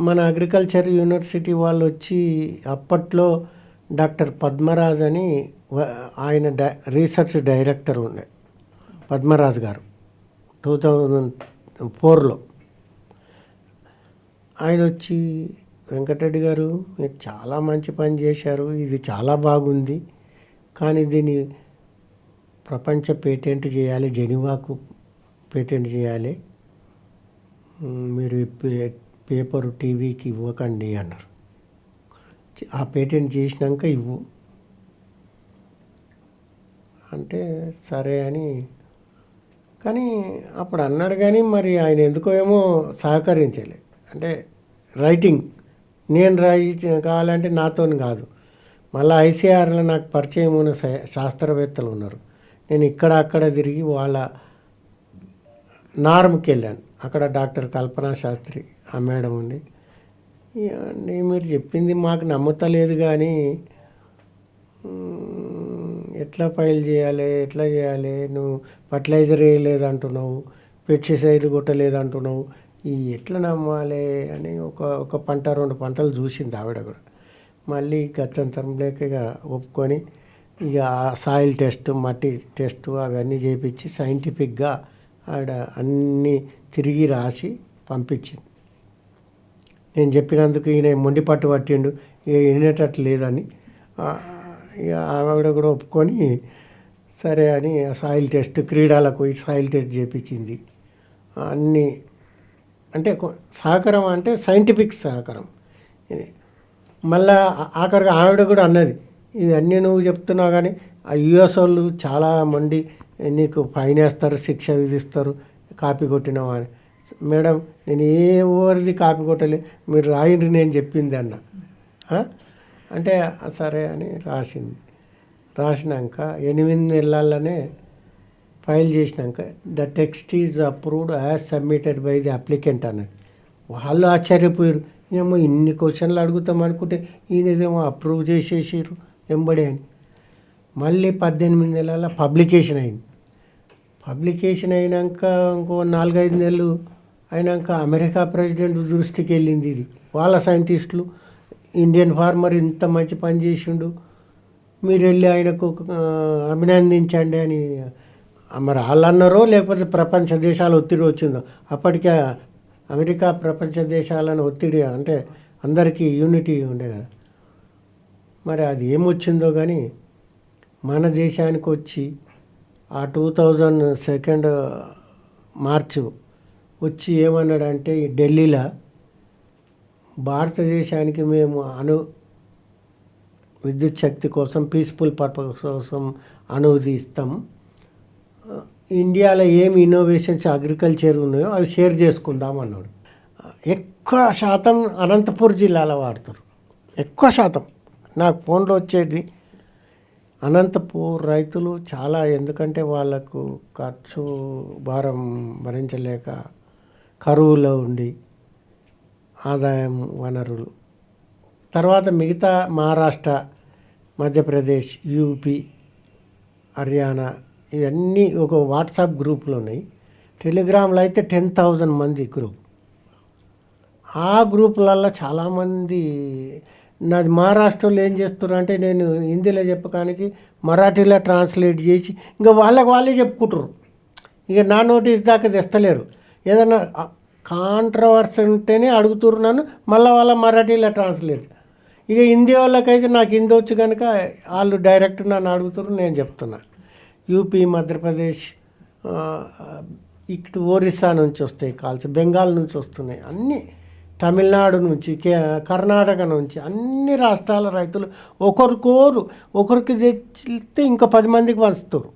మన agriculture university వాళ్ళు వచ్చి అప్పట్లో డాక్టర్ పద్మరాజ్ అని ఆయన డై రీసెర్చ్ డైరెక్టర్ ఉండే. పద్మరాజ్ గారు. టూ థౌజండ్ ఫోర్లో. ఆయన వచ్చి వెంకటరెడ్డి గారు మీరు చాలా మంచి పని చేశారు ఇది చాలా బాగుంది కానీ దీన్ని ప్రపంచ పేటెంట్ చేయాలి జెనీవాకు పేటెంట్ చేయాలి. మీరు పేపర్ టీవీకి ఇవ్వకండి అన్నారు. ఆ పేటెంట్ చేసినాక ఇవ్వు. అంటే సరే అని. కానీ అప్పుడు అన్నాడు కానీ మరి ఆయన ఎందుకో ఏమో సహకరించలే. అంటే రైటింగ్. నేను రాయి కావాలంటే నాతో కాదు. మళ్ళీ ఐసీఆర్లో నాకు పరిచయం ఉన్న శా- శాస్త్రవేత్తలు ఉన్నారు. నేను ఇక్కడ అక్కడ తిరిగి వాళ్ళ నారంకి వెళ్ళాను. అక్కడ డాక్టర్ కల్పనా శాస్త్రి ఆ మేడం ఉంది మీరు చెప్పింది మాకు నమ్ముతలేదు కానీ ఎట్లా ఫైల్ చేయాలి ఎట్లా చేయాలి నువ్వు ఫర్టిలైజర్ వేయలేదు అంటున్నావు పెస్టిసైడ్ కొట్టలేదు అంటున్నావు ఈ ఎట్లా నమ్మాలి అని ఒక ఒక పంట రెండు పంటలు చూసింది ఆవిడ కూడా. మళ్ళీ గత్యంతరం లేక ఇక ఒప్పుకొని ఇక సాయిల్ టెస్ట్ మట్టి టెస్ట్ అవన్నీ చేయించి సైంటిఫిక్గా ఆవిడ అన్నీ తిరిగి రాసి పంపించింది. నేను చెప్పినందుకు ఈయన మొండిపట్టు పట్టిండు ఇక వినేటట్లు లేదని. ఇక ఆవిడ కూడా ఒప్పుకొని సరే అని సాయిల్ టెస్ట్ క్రీడలకు పోయి సాయిల్ టెస్ట్ చేపించింది. అన్నీ అంటే సహకారం అంటే సైంటిఫిక్ సహకారం. ఇది మళ్ళా ఆఖరిగా ఆవిడ కూడా అన్నది ఇవన్నీ నువ్వు చెప్తున్నావు కానీ ఆ యుఎస్ వాళ్ళు చాలా మంది నీకు ఫైన్ వేస్తారు శిక్ష విధిస్తారు కాపీ కొట్టినావు అని మేడం నేను ఏ ఊరిది కాపీ కొట్టలే మీరు రాయండి నేను చెప్పింది అన్న. అంటే సరే అని రాసింది. రాసినాక ఎనిమిది నెలల్లోనే ఫైల్ చేసినాక the text is approved as submitted by the applicant అన్నది. వాళ్ళు ఆశ్చర్యపోయారు. ఏమో ఇన్ని క్వశ్చన్లు అడుగుతాం అనుకుంటే ఈయనదేమో అప్రూవ్ చేసేసారు ఎంబడే అని. మళ్ళీ పద్దెనిమిది నెలల పబ్లికేషన్ అయింది. పబ్లికేషన్ అయినాక ఇంకో నాలుగైదు నెలలు అయినాక అమెరికా ప్రెసిడెంట్ దృష్టికి వెళ్ళింది ఇది. వాళ్ళ సైంటిస్టులు ఇండియన్ ఫార్మర్ ఇంత మంచి పని చేసిండు మీరు వెళ్ళి ఆయనకు అభినందించండి అని మరి వాళ్ళు అన్నారో లేకపోతే ప్రపంచ దేశాల ఒత్తిడి వచ్చిందో అప్పటికే అమెరికా ప్రపంచ దేశాలను ఒత్తిడి అంటే అందరికీ యూనిటీ ఉండే కదా. మరి అది ఏమొచ్చిందో కానీ మన దేశానికి వచ్చి ఆ టూ థౌజండ్ సెకండ్ మార్చు వచ్చి ఏమన్నాడంటే ఈ ఢిల్లీలో భారతదేశానికి మేము అను విద్యుత్ శక్తి కోసం పీస్ఫుల్ పర్పస్ కోసం అనుమతి ఇస్తాం. ఇండియాలో ఏమి ఇన్నోవేషన్స్ అగ్రికల్చర్ ఉన్నాయో అవి షేర్ చేసుకుందాం అన్నాడు. ఎక్కువ శాతం అనంతపూర్ జిల్లాలో వాడతారు ఎక్కువ శాతం. నాకు ఫోన్లో వచ్చేది అనంతపూర్ రైతులు చాలా ఎందుకంటే వాళ్ళకు ఖర్చు భారం భరించలేక కరువులో ఉండి ఆదాయం వనరులు. తర్వాత మిగతా మహారాష్ట్ర మధ్యప్రదేశ్ యూపీ హర్యానా ఇవన్నీ ఒక వాట్సాప్ గ్రూపులు ఉన్నాయి. టెలిగ్రామ్లో అయితే టెన్ థౌజండ్ మంది గ్రూప్. ఆ గ్రూపులలో చాలామంది నాది మహారాష్ట్రలో ఏం చేస్తారు అంటే నేను హిందీలో చెప్పడానికి మరాఠీలో ట్రాన్స్లేట్ చేసి ఇంకా వాళ్ళకి వాళ్ళే చెప్పుకుంటారు ఇక నా నోటీస్ దాకా తెస్తలేరు. ఏదైనా కాంట్రవర్సీ ఉంటేనే అడుగుతున్నారు నన్ను మళ్ళీ వాళ్ళ మరాఠీలో ట్రాన్స్లేట్. ఇక హిందీ వాళ్ళకైతే నాకు హిందీ వచ్చు కనుక వాళ్ళు డైరెక్ట్ నన్ను అడుగుతారు నేను చెప్తున్నా. యూపీ మధ్యప్రదేశ్ ఆ, ఇటు ఒరిస్సా నుంచి వస్తాయి కాల్స్ బెంగాల్ నుంచి వస్తున్నాయి. అన్నీ తమిళనాడు నుంచి కే కర్ణాటక నుంచి అన్ని రాష్ట్రాల రైతులు ఒకరికోరు ఒకరికి తెచ్చితే ఇంకా పది మందికి పంచుతారు.